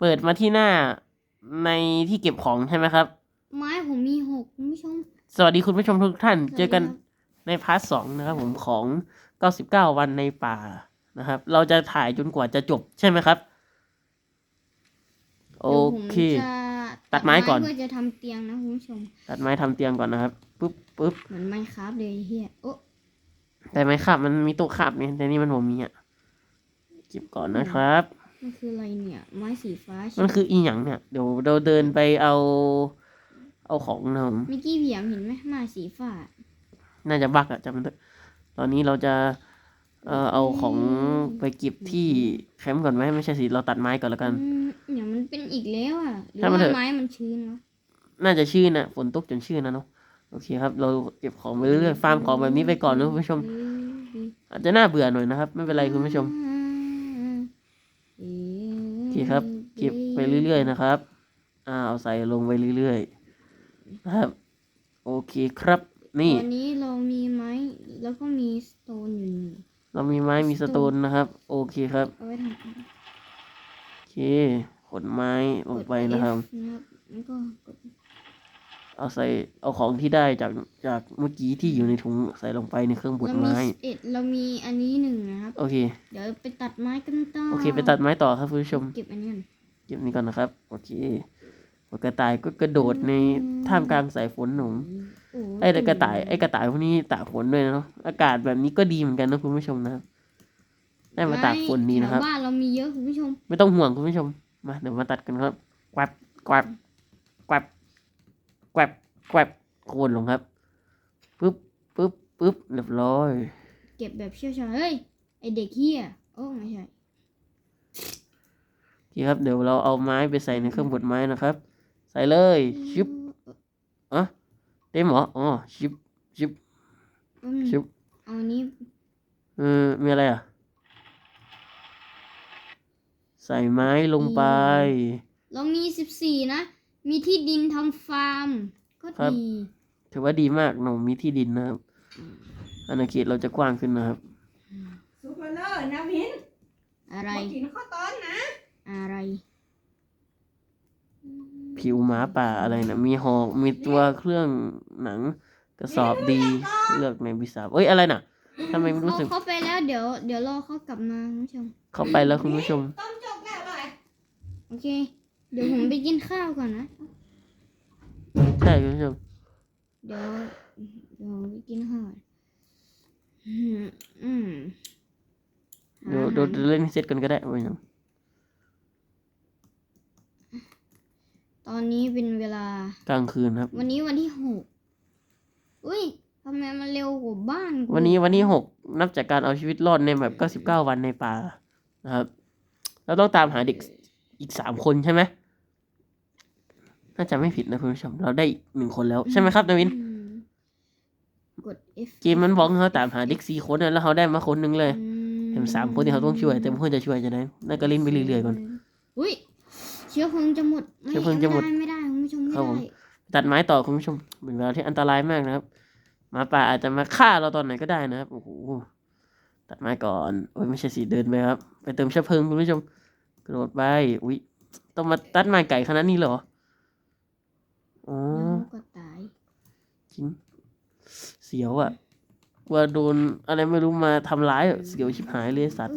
เปิดมาที่หน้าในที่เก็บของใช่ไหมครับ ไม้ผมมีหกคุณผู้ชม สวัสดีคุณผู้ชมทุกท่าน สวัสดีเจอกันครับในพาร์ทสองนะครับ ผมของ 99 วันในป่านะครับ เราจะถ่ายจนกว่าจะจบใช่ไหมครับ โอเคดี๋ยวผมจะตัดไม้ก่อน เพื่อจะทำเตียงนะคุณผู้ชม ตัดไม้ทำเตียงก่อนนะครับปุ๊บปุ๊บเหมือนไม้คราฟเลยไอ้เฮียโอ้แต่ไม้ขับมันมีตัวขับเนี่ยแต่นี่มันผมมีอะเก็บก่อนนะครับ มันคืออะไรเนี่ย ไม้สีฟ้าใช่มันคืออีหยังเนี่ย เดี๋ยวเราเดินไปเอา เอาของนะผมเมื่อกี้เพียมเห็นไหมไม้สีฟ้า น่าจะบักอะจำมันเถอะตอนนี้เราจะเอ่อเอาของไปเก็บที่แคมป์ก่อนไหมไม่ใช่สิเราตัดไม้ก่อนแล้วกัน อืมเนี่ยมันเป็นอีกแล้วอะหรือช่างมันว่าเถอะ ไม้มันชื้นวะน่าจะชื่นนะฝนตกจนชื่นนะเนาะโอเคครับ เราเก็บของไปเรื่อยๆฟาร์มของแบบนี้ไปก่อนนะคุณผู้ชมอาจจะน่าเบื่อหน่อยนะครับ ไม่เป็นไรคุณผู้ชมโอ เคครับ เก็บไปเรื่อยๆนะครับ อ่าเอาใส่ลงไปเรื่อยๆนะครับ โอเคครับ นี่ตอนนี้เรามีไม้แล้วก็มีสโตนอยู่หนึ่งเรามีไม้มีสโตนนะครับ โอเคครับเอาไว้ทำอะไรโอเคขนไม้ลงไปกดนะครับ F นะครับแล้วก็กด เอาใส่เอาของที่ได้จากจากเมื่อกี้ที่อยู่ในถุงใส่ลงไปในเครื่องบดเรามีไม้เอ็ดเรามีอันนี้หนึ่งนะครับ โอเค เดี๋ยวไปตัดไม้กันต่อ โอเค ไปตัดไม้ต่อครับคุณผู้ชม เก็บอันนี้ก่อนเก็บนี้ก่อนนะครับ โอเคกระต่ายก็กระโดดในท่ามกลางสายฝนหนุ่มโอ้ไอ้กระต่ายไอ้กระต่ายพวกนี้ตากฝนด้วยนะเนาะ อากาศแบบนี้ก็ดีเหมือนกันนะคุณผู้ชมนะครับ ได้มาตากฝนดีนะครับแถวบ้านเรามีเยอะคุณผู้ชม ไม่ต้องห่วงคุณผู้ชม มาเดี๋ยวมาตัดกันครับกวับกวับกวับ กวับกวับโคนลงครับปึ๊บปึ๊บปึ๊บเรียบร้อย เก็บแบบเชี่ยวชาญเฮ้ย ไอเด็กเฮียโอ้ไม่ใช่โอเคครับ เดี๋ยวเราเอาไม้ไปใส่ในเครื่องบดไม้นะครับ ใส่เลยชิบอะเต็มเหรออ๋อชิบชิบแป๊บนึงชิบเอาอันนี้เออมีอะไรอะ ใส่ไม้ลงไปเรามีสิบสี่นะ มีที่ดินทำฟาร์ม ก็ครับ ดี ถือว่าดีมากหนูมีที่ดินนะครับอาณาเขตเราจะกว้างขึ้นนะครับซุปเปอร์เลอร์นะพินอะไร มากินข้าวต้นนะอะไร ผิวหมาป่าอะไรนะมีหอกมีตัวเครื่องหนังกระสอบดีเลือกในวิสาเอ้ยอะไรน่ะทำไมไม่รู้เขาสึกเขาไปแล้วเดี๋ยวเดี๋ยวรอเขากลับมาคุณผู้ชม เข้าไปแล้วคุณผู้ชม ต้มจกแล้วเลย โอเค เดี๋ยวผมไปกินข้าวก่อนนะ ใช่คุณผู้ชมเดี๋ยวเดี๋ยวไปกินข้าวก่อนอืมอืมเดี๋ยวเดี๋ยวเดี๋ยวเล่นให้เสร็จกันก็ได้คุณผู้ชมตอนนี้เป็นเวลา กลางคืนครับ วันนี้วันที่หกอุ้ยทำไมมันเร็วกว่าบ้านกูวันนี้วันที่หกนับจากการเอาชีวิตรอดในแบบเก้าสิบเก้าวันในป่านะครับ เราต้องตามหาเด็กอีกสามคนใช่ไหม น่าจะไม่ผิดนะคุณผู้ชม เราได้อีกหนึ่งคนแล้ว ใช่ไหมครับนาวินอืมกด F เกมมันบอกให้เขาตามหาเด็กสี่คนนะแล้วเขาได้มาคนหนึ่งเลยอืเห็นสามคนที่เขาต้องช่วย แต่เพื่อนจะช่วยจะได้นั่นก็เล่นไปเรื่อยๆก่อน อุ้ยเชื้อเพลิงจะหมดไม่เชื้อเพลิงจะหมดไม่ได้ไม่ได้คุณผู้ชมไม่ครับผมได้ตัดไม้ต่อคุณผู้ชมเป็นเวลาที่อันตรายมากนะครับหมาป่าอาจจะมาฆ่าเราตอนไหนก็ได้นะครับโอ้โหตัดไม้ก่อนโอ้ยไม่ใช่สีเดินไปครับ ไปเติมเชื้อเพลิงคุณผู้ชมกระโดดไปอุ้ยต้องมาตัดไม้ไก่ขนาดนี้เหรอ อ๋อแล้วก็ตาย จริง เสียวอะกลัวโดนอะไรไม่รู้มาทำร้ายอะเสียวชิบหายเลยสัตว์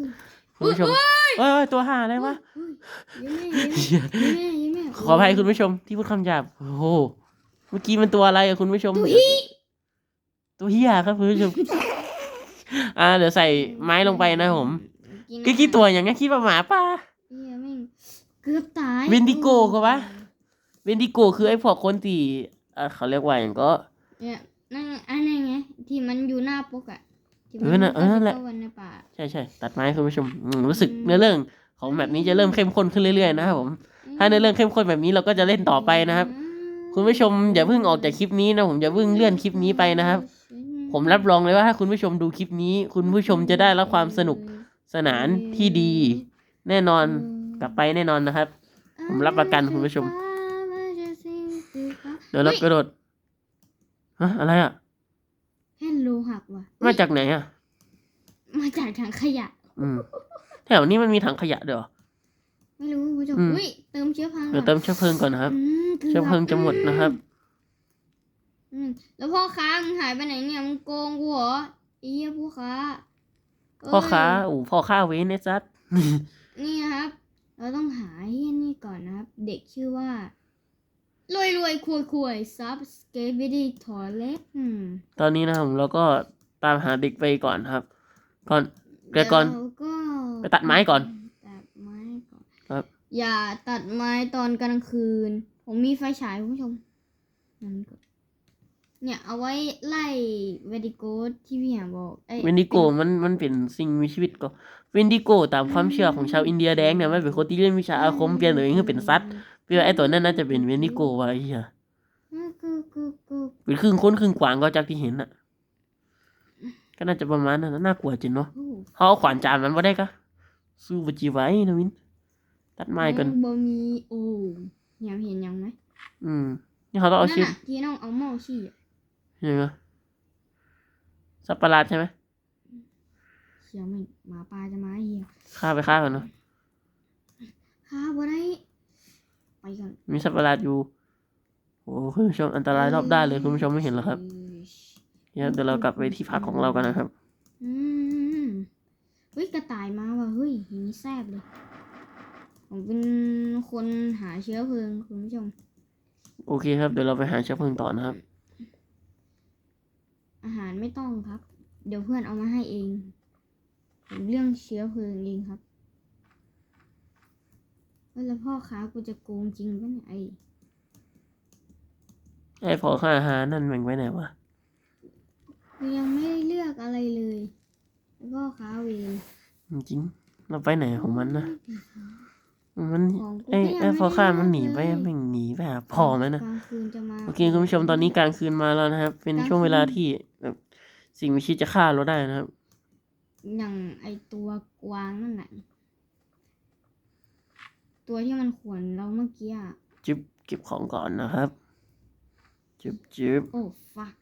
คุณผู้ชมเอ้ยเอ้ยตัวห่าอะไรวะเฮ้ยเย้แม่เย้แม่เย้แม่ขออภัยคุณผู้ชมที่พูดคำหยาบโอ้โหเมื่อกี้มันตัวอะไรอะคุณผู้ชม ตัวฮีตัวเฮียครับคุณผู้ชม อ่า เดี๋ยวใส่ไม้ลงไปนะครับผมกินกี่กี่ตัวอย่างเงี้ยคิดว่าหมาป่าเฮียแม่งเกือบตายเวนดิโกก็วะ เวนดิโกคือไอ้พวกคนที่เอ่อเขาเรียกว่าอย่างก็ เนี่ยนั่นอันนั้นไงที่มันอยู่หน้าปกอะที่มัเออน่ะเออนั่นแหละก้าวันในป่า ใช่ใช่ตัดไม้คุณผู้ชมอืมรู้สึกเนื้อเรื่องของแบบนี้จะเริ่มเข้มข้นขึ้นเรื่อยๆนะครับผมถ้าเนื้อเรื่องเข้มข้นแบบนี้เราก็จะเล่นต่อไปนะครับคุณผู้ชมอย่าเพิ่งออกจากคลิปนี้นะผมอย่าเพิ่งเลื่อนคลิปนี้ไปนะครับ ผมรับรองเลยว่าถ้าคุณผู้ชมดูคลิปนี้ คุณผู้ชมจะได้รับความสนุกสนานที่ดี แน่นอนกลับไปแน่นอนนะครับ ผมรับประกันคุณผู้ชม เดี๋ยวเรากระโดดฮะอะไรอะแฮนโลหักว่ะมาจากไหนอะ มาจากถังขยะ อืมแถวนี้มันมีถังขยะด้วยเหรอ ไม่รู้คุณผู้ชมอืม อุ้ยเติมเชื้อเพลิงเดี๋ยวก่เติอนมเชื้อเพลิงก่อนนะครับอืมกือบเชื้อเพลิงจะหมดนะครับ อืมแล้วพ่อค้ามึงหายไปไหนเนี่ยมึงโกงกูเหรอไอ้เหี้ยพ่อค้าเยพ่อค้าโอ้พ่อค้าเว้นไอ้ซัด นี่นะครับ เราต้องหาไอ้เหี้ยนี่ก่อนนะครับ เด็กชื่อว่า รวยรวยควยควยซับสเกบิดี้ทอเล็กอืมตอนนี้นะครับเราก็ตามหาเด็กไปก่อนครับ ก่อนแต่ก่อน แล้วก็ไปตัดไม้ก่อน ตัดไม้ก่อน ครับ อย่าตัดไม้ตอนกลางคืน ผมมีไฟฉายคุณผู้ชมนั่นก่อนเนี่ยเอาไว้ไล่เวดิโกที่พี่แหมบอกอ้ยเวนดิโกมันมันเป็นสิ่งมีชีวิตก็เวนดิโกตามความเชื่อของชาวอินเดียแดงเนี่ยมันเป็นคนที่เล่นวิชาอาคมเปลี่ยนตัวเองให้เป็นสัตว์ เพื่อไอ้ตัวนั้นน่าจะเป็นเวนดิโกวะไอ้เหี้ยอืมกูกูกูเป็นครึ่งคนครึ่งขวางก็จากที่เห็นน่ะ ก็น่าจะประมาณนั้นนะน่ากลัวจริงเนาะกูเขาเอาขวานจามมันมาได้กะสู้บจีไว้นะวิน ตัดไม้กันบ่มีโอ้เนี่ยเห็นยังไหมอืม นี่เขาต้องเอานั่นชีพน่ะที่น้องเอาเมาชี้อะเห็นไหมสับประหลาดใช่ไหมเขียวมันหมาป่าจะมาเหี้ยฆ่าไปฆ่าก่อนเนาะข้าบ่ได้ ไปก่อนมีสัตว์ประหลาดอยู่โอ้คุณผู้ชมอันตรายรอบด้านเลยคุณผู้ชมไม่เห็นเหรอครับเนี่ยเดี๋ยวเรากลับไปที่พักของเรากันนะครับ อืมเฮ้ยกระต่ายมาว่ะเฮ้ยอย่างนี้แซ่บเลย ผมเป็นคนหาเชื้อเพลิงคุณผู้ชม โอเคครับเดี๋ยวเราไปหาเชื้อเพลิงต่อนะครับ อาหารไม่ต้องครับ เดี๋ยวเพื่อนเอามาให้เองผมเรื่องเชื้อเพลิงเองครับเอ้ย แล้วพ่อค้ากูจะโกงจริงปะเนี่ยไอ้ไอ้พอค่าอาหารนั่นแบ่งไว้ไหนวะกูยังไม่ได้เลือกอะไรเลยแล้วพ่อค้าเวรจริงๆเราไปไหนของมันนะมันของกูไอ้ก็ยังไอ้ไม่พอค่าได้มันหนีไปเลือกเลยแม่งหนีไปหาพ่อมันนะกลางคืนจะมาโอเคคุณผู้ชมตอนนี้กลางคืนมาแล้วนะครับ เป็นช่วงเวลาที่แบบสิ่งมีชีวิตจะฆ่าเราได้นะครับ อย่างไอตัวกวางนั่นแหละ ตัวที่มันขวนเราเมื่อกี้อะจึบเก็บของก่อนนะครับจึบจึบโอ้ฟัก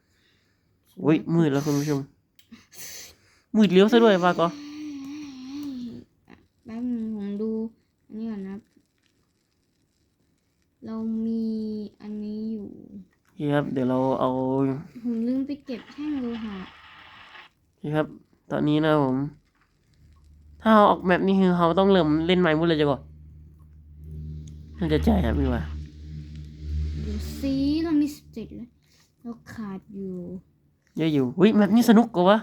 อุ้ยมืดแล้วคุณผู้ชม มืดเลี้ยวซะด้วยว่าก็แป๊บนึงผมดู อันนี้ก่อนนะครับเรามีอันนี้อยู่โอเคครับ เดี๋ยวเราเอา ผมลืมไปเก็บแท่งโลหะโอเคครับ ตอนนี้นะผม ถ้าเราออกแมปนี่คือเราต้องเริ่มเล่นใหม่หมดเลยจ้ะก่อน น่าจะใจครับพี่ว่าเดี๋ยวซีเรามีสิบเจ็ดแล้วเราขาดอยู่ เยอะอยู่อุ้ยแมปนี้สนุกกว่าวะ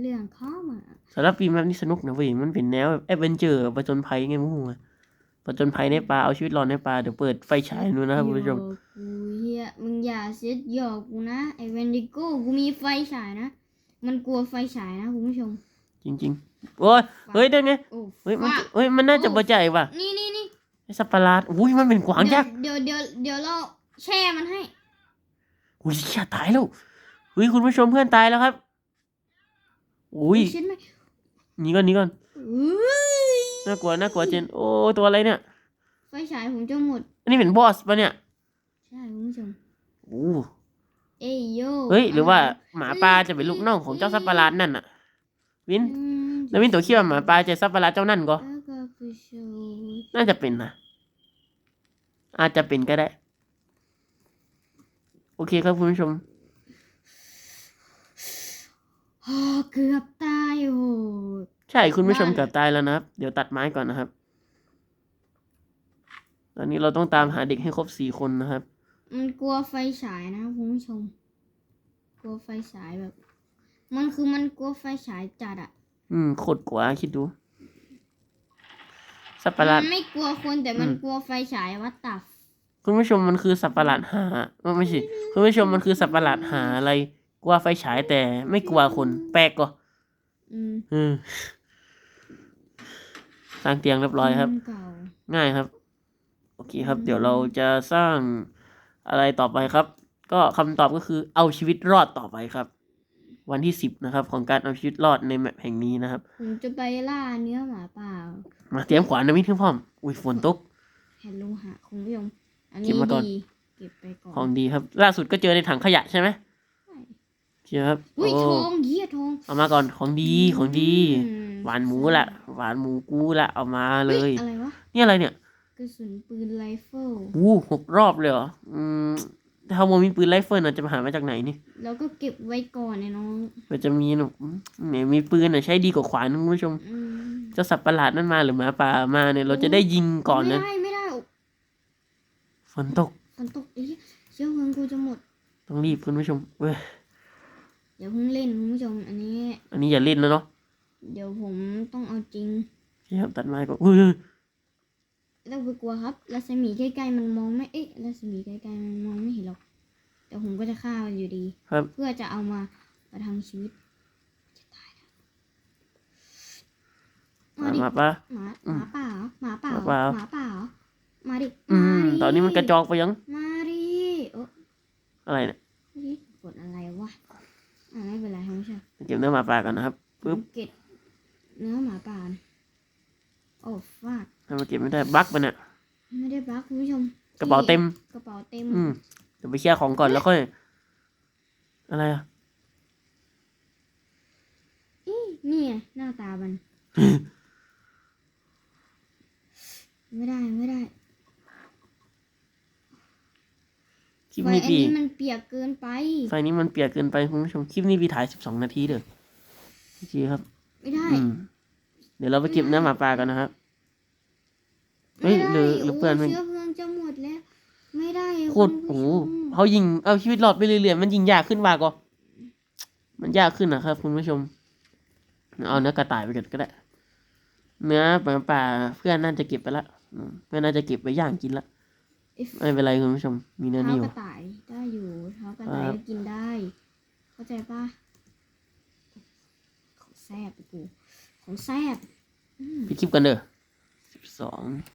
เรื่องเข้ามาสำหรับปีแมปนี้สนุกนะเว้ยมันเป็นแนวแบบแอดเวนเจอร์ผจญภัยไงมึงอะผจญภัยในป่าเอาชีวิตรอดในป่าเดี๋ยวเปิดไฟฉายดูนะครับคุณผู้ชมหยอกกูเฮียมึงอย่าเซ็ตหยอกกูนะไอเวนดิโก้กูมีไฟฉายนะมันกลัวไฟฉายนะคุณผู้ชม จริง ๆ โอ้ยเฮ้ยได้ไงโอ้เฮ้ยมันฟักเฮ้ยมันน่าจะบ่ใจว่ะนี่นี่นี่ ไอ้สัตว์ประหลาดอุ้ยมันเป็นกวางยักษ์เดี๋ยวเดี๋ยวเดี๋ยวเราแช่มันให้อุ้ยอย่าตายแล้วอุ้ยคุณผู้ชมเพื่อนตายแล้วครับอุ้ยเช็ดไหมหนีก่อนหนีก่อนอุ้ยน่ากลัวน่ากลัวเจนโอ้ตัวอะไรเนี่ยไฟฉายผมจะหมดอันนี้เป็นบอสปะเนี่ยใช่คุณผู้ชมโอ้เอ้ยโยเฮ้ยหรือว่าหมาป่าจะเป็นลูกน้องของเจ้าสัตว์ประหลาดนั่นน่ะวินอืมแล้ววินตัวคิดว่าหมาป่าจะสัตว์ประหลาดเจ้านั่นก็ น่าจะเป็นนะ อาจจะเป็นก็ได้ โอเคครับคุณผู้ชมฮ่าเกือบตายโอ้โหใช่คุณผู้ชมว่าเกือบตายแล้วนะครับ เดี๋ยวตัดไม้ก่อนนะครับ ตอนนี้เราต้องตามหาเด็กให้ครบสี่คนนะครับ มันกลัวไฟฉายนะคุณผู้ชม กลัวไฟฉายแบบ มันคือมันกลัวไฟฉายจัดอะอืมโคตรกว่าคิดดู สัตว์ประหลาด มันไม่กลัวคนแต่มันอืม กลัวไฟฉายวัดตับคุณผู้ชมมันคือสัตว์ประหลาดหาไม่ไม่ใช่คุณผู้ชมมันคือสัตว์ประหลาดหาอะไร กลัวไฟฉายแต่ไม่กลัวคนแปลกก็อืมอืมสร้างเตียงเรียบร้อยครับ เก่าง่ายครับ โอเคครับ เดี๋ยวเราจะสร้างอะไรต่อไปครับ ก็คำตอบก็คือเอาชีวิตรอดต่อไปครับ วันที่สิบนะครับ ของการเอาชีวิตรอดในแมปแห่งนี้นะครับ ผมจะไปล่าเนื้อหมาป่ามาเตรียมขวานนะมิทเพื่อนพร้อมอุ้ยฝนตก แผ่นโลหะคุณผู้ชมอันเก็นี้บมาก่อน ดีเก็บไปก่อนของดีครับ ล่าสุดก็เจอในถังขยะใช่ไหมใช่ใช่ครับอุ้ยโอ้ทองเหี้ยทองเอามาก่อนของดีของดี อืมหวานหมูละหวานหมูกูละเอามาเลฮ้ย อะไรวะนี่อะไรเนี่ยกระสุนปืนไรเฟิล วู้หกรอบเลยเหรออืม ถ้าโมมีปืนไรเฟิลน่ะจะมาหามาจากไหนนี่แล้วก็เก็บไว้ก่อนเนี่ยน้องมันจะมีหนูเนี่ยมีปืนน่ะใช้ดีกว่าขวานนะคุณผู้ชมอืมเจ้าสัตว์ประหลาดนั่นมาหรือหมาป่ามาเนี่ยเราจะได้ยิงก่อนไม่นะได้ไม่ได้โอ้ฝนตกฝนตกอีกเชื้อเพลิงกูจะหมดต้องรีบคุณผู้ชมเว้ยเดี๋ยวเพิ่งเล่นคุณผู้ชมอันนี้ อันนี้อย่าเล่นนะเนาะเดี๋ยวผมต้องเอาจริงเชี่ยตัดไม้ก่อนอุ้ย ไม่ต้องไปกลัวครับรัศมีใกล้ๆมันมองไม่เอ๊ะรัศมีใกล้ๆมันมองไม่เห็นหรอก แต่ผมก็จะฆ่ามันอยู่ดี ครับ เพื่อจะเอามาประทังชีวิตจะตายแล้วมาดิมาปะ หมาหมาป่าเหรอหมาป่าเหรอหมาป่า หมาป่าเหรอมาดิอืม มาดิตอนนี้มันกระจอกไปยัง มาดิโอ้อะไรเนี่ยเฮ้ยกดอะไรวะอ่าไม่เป็นไรครับไม่ใช่เก็บเนื้อหมาป่ากันนะครับ ปึ๊บ เก็บเนื้อหมาป่านะ โอ้ฟาดทำไมเก็บไม่ได้บั๊กมันเนี่ยไม่ได้บักคุณผู้ชมกระเป๋าเต็ม กระเป๋าเต็ม อืมเดี๋ยวไปเคลียร์ของก่อนแล้วค่อย อะไรอะอี้นี่ไงหน้าตามัน ไม่ได้ไม่ได้คลิปไฟนี้อันพี่นี้มันเปียกเกินไป ไฟนี้มันเปียกเกินไปคุณผู้ชม คลิปนี้พี่ถ่ายสิบสองนาทีเด้อโอเคครับ ไม่ได้ อืม เดี๋ยวเราไปเก็บเนื้อหมาป่ากันนะครับ เฮ้ยไม่ได้หรือหรือเพื่อนมันโเชื้อเพลิงจะหมดแล้ว ไม่ได้โคตรณโอ้ผู้โหชมเขายิงเอาชีวิตรอดไปเรื่อยๆมันยิงยากขึ้นว่าก็มันยากขึ้นนะครับคุณผู้ชม เอาเนื้อกระต่ายไปกันก็ได้ เนื้อหมาป่าเพื่อนน่าจะเก็บไปละอืมเพื่อนน่าจะเก็บไปย่างกินละเอ๊ะไม่เป็นไรคุณผู้ชม มีเนื้อเท้านี่อกยู่ระต่ายได้อยู่เท้ากระต่ายครับ ก็กินได้ เข้าใจปะของแซบไปกู ของแซบอืมพี่คลิปกันเด้อสิบสอง